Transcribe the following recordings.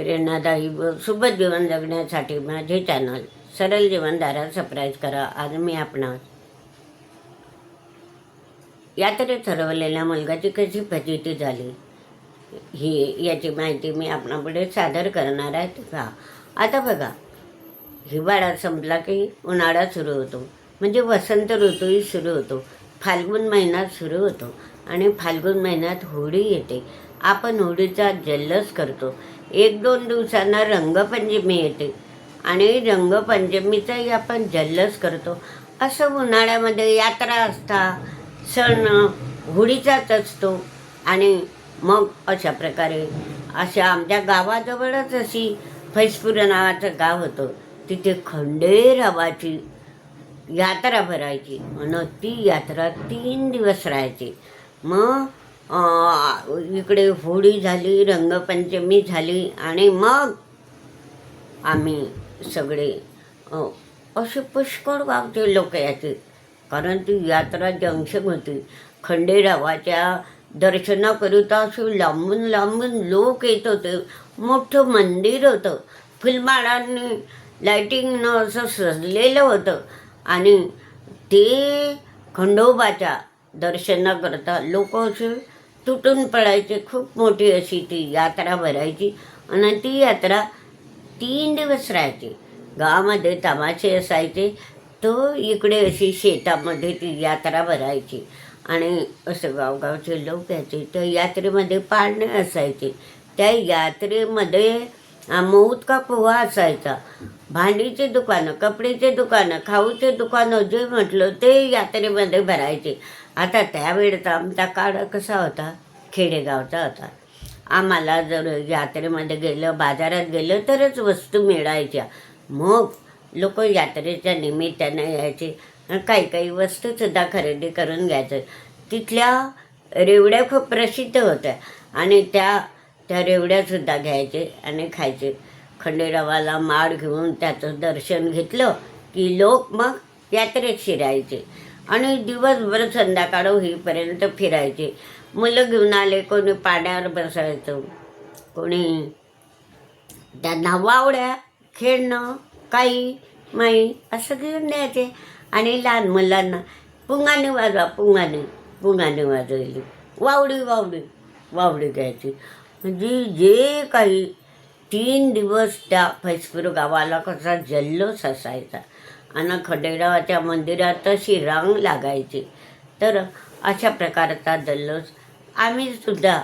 प्रेरणादायी व सुबत जीवन जगण्यासाठी माझे चॅनल सरळ जीवनधारा सबस्क्राईब करा. आज मी आपणा यात्रेत ठरवलेल्या मुलगाची कशी फजिती झाली ही याची माहिती मी आपणापुढे सादर करणार आहे. का आता बघा हिवाळा संपला की उन्हाळा सुरू होतो. म्हणजे वसंत ऋतूही सुरू होतो. फाल्गुन महिना सुरू होतो आणि फाल्गुन महिन्यात होळी येते. आपण होळीचा जल्लोष करतो. एक दोन दिवसांना रंगपंचमी येते. आणि रंगपंचमीचाही आपण जल्लस करतो. असं उन्हाळ्यामध्ये यात्रा असता सण होळीचाच असतो. आणि मग अशा प्रकारे अशा आमच्या गावाजवळच अशी फैसपूर नावाचं गाव होतं. तिथे खंडेरावाची यात्रा भरायची. आणि ती यात्रा तीन दिवस राहायची. मग इकडे होळी झाली रंगपंचमी झाली आणि मग आम्ही सगळे असे पुष्कळ गावचे लोक यायचे. कारण ती यात्रा जंक्शन होती. खंडेरावाच्या दर्शनाकरिता असे लांबून लांबून लोक येत होते. मोठं मंदिर होतं. फुलमाळांनी लायटिंगनं असं सजलेलं होतं. आणि ते खंडोबाच्या दर्शनाकरता लोक असे तुटून पडायचे खूप मोठी अशी ती यात्रा भरायची. आणि ती यात्रा तीन दिवस राहायची. गावामध्ये तमाशे असायचे. तो इकडे अशी शेतामध्ये ती यात्रा भरायची. आणि असं गावगावचे लोक यायचे. त्या यात्रेमध्ये पाळणे असायचे. त्या यात्रेमध्ये मऊत का पोहा असायचा. भांडीचे दुकानं कपडेचे दुकानं खाऊचे दुकानं जे म्हटलं ते यात्रेमध्ये भरायचे. आता त्यावेळेचा आमचा काळ कसा होता? खेडेगावचा होता. आम्हाला जर यात्रेमध्ये गेलं बाजारात गेलं तरच वस्तू मिळायच्या. मग लोक यात्रेच्या निमित्तानं यायचे. काही काही वस्तूसुद्धा खरेदी करून घ्यायचं. तिथल्या रेवड्या खूप प्रसिद्ध होत्या. आणि त्या त्या रेवड्यासुद्धा घ्यायचे आणि खायचे. खंडेरावाला माळ घेऊन त्याचं दर्शन घेतलं की लोक मग यात्रेत शिरायचे. आणि दिवसभर संध्याकाळ होईपर्यंत फिरायचे. मुलं घेऊन आले कोणी पाण्यावर बसायचं कोणी त्यांना वावड्या खेळणं काही माई असं घेऊन द्यायचे आणि लहान मुलांना पुंगाने वाजवा पुंगाने पुंगाने वाजवली. वावडी वावडी वावडी घ्यायची. म्हणजे जे काही तीन दिवस त्या फैसपूर गावाला कसा जल्लोष असायचा. आणि खंडेरावाच्या मंदिरात तशी रांग लागायची. तर अशा प्रकारचा जल्लोष आम्ही सुद्धा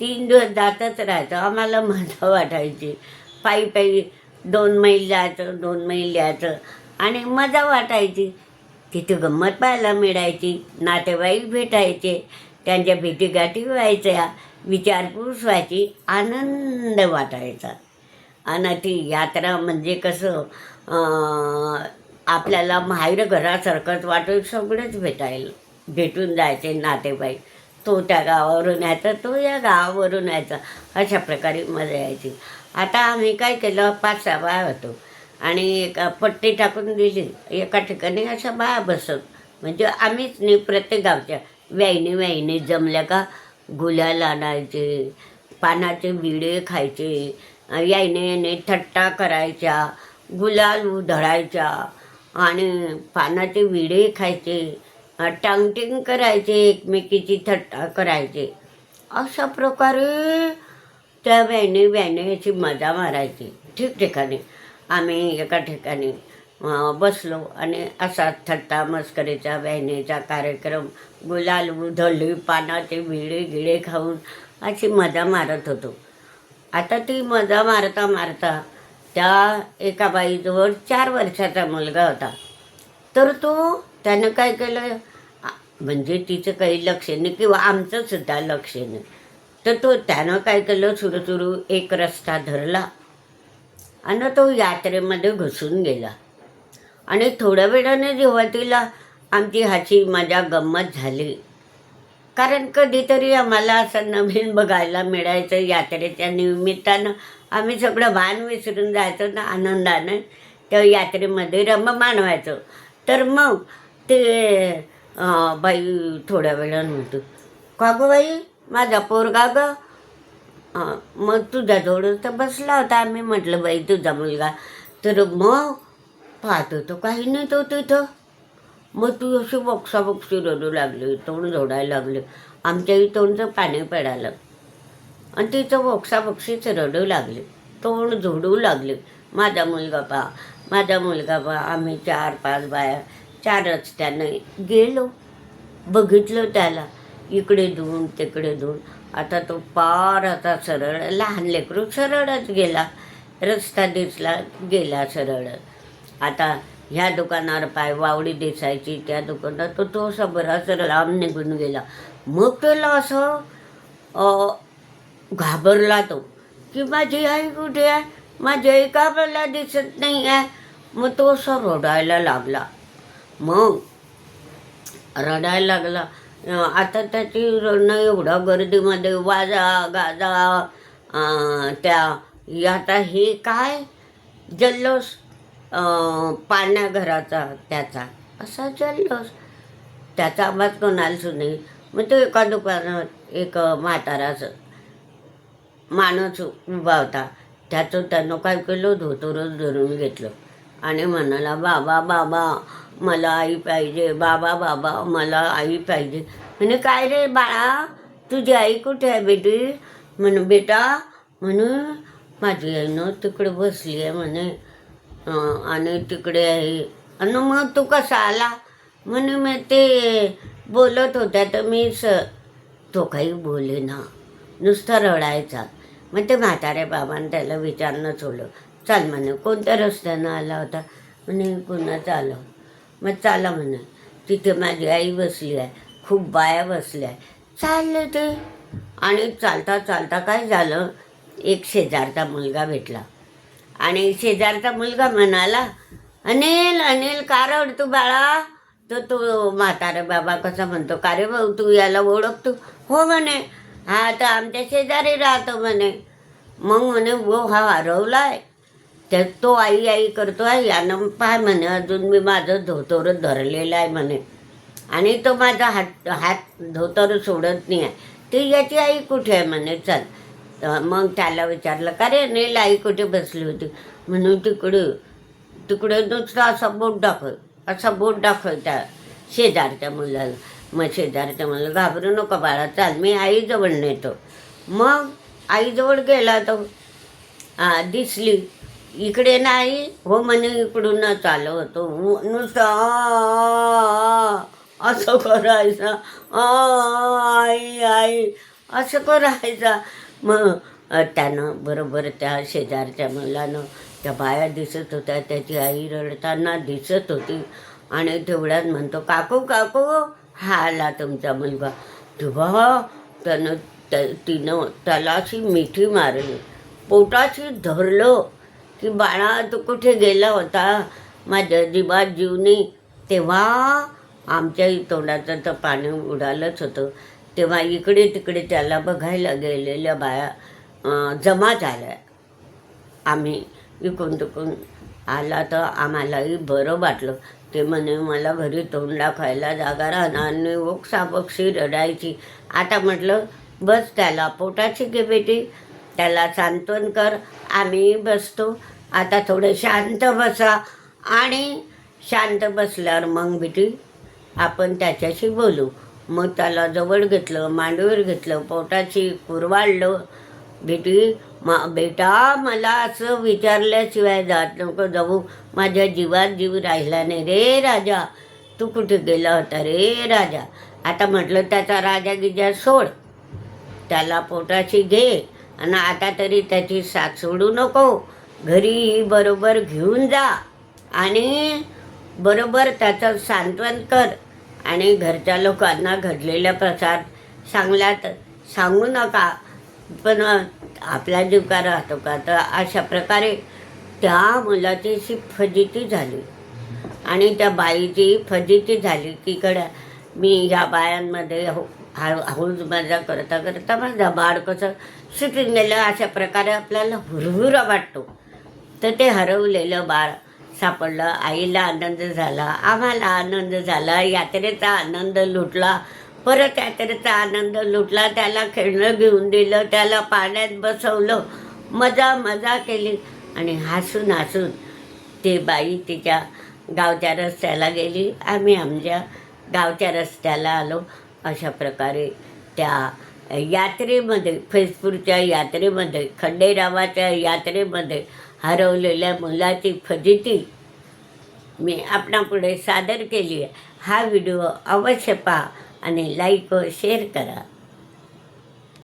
तीन दिवस जातच राहायचो. आम्हाला मजा वाटायची. पायी पायी दोन मैल जायचं दोन मैल यायचं. आणि मजा वाटायची. तिथे गंमत पाहायला मिळायची. नातेवाईक भेटायचे. त्यांच्या भेटीगाठी व्हायच्या. विचारपूस व्हायची आनंद वाटायचा. आणि ती यात्रा म्हणजे कसं आपल्याला माहेर घरासारखंच वाटून सगळेच भेटायला भेटून जायचे नातेवाईक. तो त्या गावावरून यायचा तो या गावावरून यायचा. अशा प्रकारे मजा यायची. आता आम्ही काय केलं पाच सहा बाया होतो. आणि एक पट्टी टाकून दिली. एका ठिकाणी अशा बाया बसत. म्हणजे आम्हीच नाही प्रत्येक गावच्या. व्याईने व्याईने जमल्या का? गुलाल आणायचे पानाचे विडे खायचे यायने याने थट्टा करायच्या गुलाल उधळायच्या. आणि पानाचे विडे खायचे टांगटिंग करायचे एकमेकीची थट्टा करायचे. अशा प्रकारे त्या व्याने व्याने मजा मारायची. ठिकठिकाणी आम्ही एका ठिकाणी बसलो आणि असा थट्टा मस्करीचा व्यानेचा कार्यक्रम गुलाल उधळली पानाचे विडे गिडे खाऊन अशी मजा मारत होतो. आता ती मजा मारता मारता त्या एका बाईजवळ चार वर्षाचा मुलगा होता. तर तो त्यानं काय केलं? म्हणजे तिचं काही लक्ष नाही किंवा आमचं सुद्धा लक्ष नाही. तर तो त्यानं काय केलं? सुरू सुरू एक रस्ता धरला आणि तो यात्रेमध्ये घुसून गेला. आणि थोड्या वेळाने जेव्हा तिला आमची हाची मजा गंमत झाली. कारण कधीतरी आम्हाला असं नवीन बघायला मिळायचं यात्रेच्या निमित्तानं. आम्ही सगळं भान विसरून जायचो ना आनंदानं. त्या यात्रेमध्ये रम मानवायचो. तर मग ते बाई थोड्या वेळानं म्हणतो का गं बाई माझा पोरगा ग? मग मग जोडून तर बसला होता आम्ही. म्हटलं बाई तुझा मुलगा. तर मग पाहतो तो काही नाही तो तिथं. मग तू अशी बक्षा बक्षी रडू लागली तोंड झोडायला लागले. आमच्याही तोंडचं पाणी पडालं आणि तिचं बोक्षाबोक्षीच रडू लागले. तोंड झोडू लागले. माझा मुलगा पा माझा मुलगा पा आम्ही चार पाच बाया चार रस्त्यानं गेलो. बघितलं त्याला. इकडे धुवून तिकडे धुवून आता तो पार आता सरळ लहान लेकरू सरळच गेला. रस्ता दिसला गेला सरळ. आता ह्या दुकानावर पाय वावडी दिसायची. त्या दुकानात तो तो सबरा बराच लांब निघून गेला. मग त्याला असं घाबरला तो. की माझी आई कुठे आहे? माझी आई का मला दिसत नाही आहे? मग तो असा रडायला लागला. मग रडायला लागला. आता त्याची रडणं एवढा गर्दीमध्ये वाजा गाजा त्या आता हे काय? जल्लोष पाण्या घराचा त्याचा. असा जल्लोष. त्याचा आवाज कोणाला नाही मग तो एका दुकानात एक म्हाताराचं माणूस उभा होता. त्याचं त्यानं काय केलं? धोतरच धरून घेतलं. आणि म्हणाला बाबा बाबा मला आई पाहिजे. बाबा बाबा मला आई पाहिजे. म्हणे काय रे बाळा? तुझी आई कुठे आहे बेटी? म्हणे बेटा म्हणून माझी आई न तिकडे बसली आहे म्हणे. आणि तिकडे आहे. आणि मग तू कसा आला? म्हणे मग ते बोलत होत्या तर मी स तो काही बोले ना. नुसता रडायचा. मग ते म्हाताऱ्या बाबानं त्याला विचारणं सोडलं. चाल म्हणे कोणत्या रस्त्यानं आला होता? म्हणे पुन्हा आलं मग चाला म्हणे. तिथे माझी आई बसली आहे. खूप बाया बसल्या आहे चालले ते. आणि चालता चालता काय झालं? एक शेजारचा मुलगा भेटला. आणि शेजारचा मुलगा म्हणाला अनिल अनिल का रडतो बाळा? तर तो म्हातारा बाबा कसा म्हणतो का रे भाऊ तू याला ओळखतो? हो म्हणे. हा तर आमच्या शेजारी राहतो म्हणे. मग म्हणे वो हा हरवलाय तर तो आई आई करतो आहे यानं पाय म्हणे अजून मी माझं धोतर धरलेलं आहे म्हणे. आणि तो माझा हात हात धोतर सोडत नाही आहे. ती याची आई कुठे आहे म्हणे? चल. मग त्याला विचारलं का रे नेल आई कुठे बसली होती? म्हणून तिकडे तिकडे नुसतं असा बोट दाखव असा बोट दाखव त्या शेजारच्या मुलाला. मग शेजारच्या म्हणलं घाबरू नका बाळा चाल मी आईजवळ नेतो. मग आईजवळ गेला तो. हा दिसली. इकडे नाही. हो म्हणे इकडूनच आलो होतो नुसतं असं करायचं. आई आई असं करायचा. मग त्यानं बरोबर त्या शेजारच्या मुलानं त्या बाया दिसत होत्या त्याची आई रडताना दिसत होती. आणि तेवढ्यात म्हणतो काकू काकू हा आला तुमचा मुलगा. तेव्हा त्यानं त्या तिनं त्याला अशी मिठी मारली. पोटाशी धरलं की बाळा तू कुठे गेला होता? माझ्या जीवात जीवनी तेव्हा आमच्याही तोंडाचं तर पाणी उडालंच होतं. तेव्हा इकडे तिकडे त्याला बघायला गेलेल्या बाया जमा झाल्या. आम्ही इकून तिकून आला तर आम्हालाही बरं वाटलं. ते म्हणे मला घरी तोंड खायला जागा राहणार आणि ओक्साबक्षी रडायची. आता म्हटलं बस त्याला पोटाची घे बेटी त्याला सांत्वन कर आम्ही बसतो. आता थोडं शांत बसा. आणि शांत बसल्यावर मग बेटी आपण त्याच्याशी बोलू. मग त्याला जवळ घेतलं मांडीवर घेतलं पोटाची कुरवाळलं बेटी मा बेटा मला असं विचारल्याशिवाय जात नको जाऊ. माझ्या जीवात जीव राहिला नाही रे राजा. तू कुठे गेला होता रे राजा? आता म्हटलं त्याचा राजा गिजा सोड. त्याला पोटाशी घे आणि आता तरी त्याची साथ सोडू नको. घरी बरोबर घेऊन जा आणि बरोबर त्याचं सांत्वन कर आणि घरच्या लोकांना घडलेला प्रसार सांगल्यात सांगू नका. पण आपला जीव का राहतो का? तर अशा प्रकारे त्या मुलाची अशी फजिती झाली. आणि त्या बाईची फजिती झाली की कडं मी ह्या बायांमध्ये हो हळू हौज मजा करता करता माझा बाळ कसं सुटून गेलं. अशा प्रकारे आपल्याला हुरहुरा वाटतो. तर ते हरवलेलं बाळ सापडलं. आईला आनंद झाला. आम्हाला आनंद झाला. यात्रेचा आनंद लुटला. परत यात्रेचा आनंद लुटला त्याला खेळणं घेऊन दिलं त्याला पाण्यात बसवलं मजा मजा केली. आणि हसून हसून ते बाई तिच्या गावच्या रस्त्याला गेली. आम्ही आमच्या गावच्या रस्त्याला आलो. अशा प्रकारे त्या यात्रेमध्ये फैजपूरच्या यात्रेमध्ये खंडेरावाच्या यात्रेमध्ये हरवलेल्या मुलाची फजिती मी आपणापुढे सादर केली आहे. हा व्हिडिओ अवश्य पहा. आणि लाईक व शेअर करा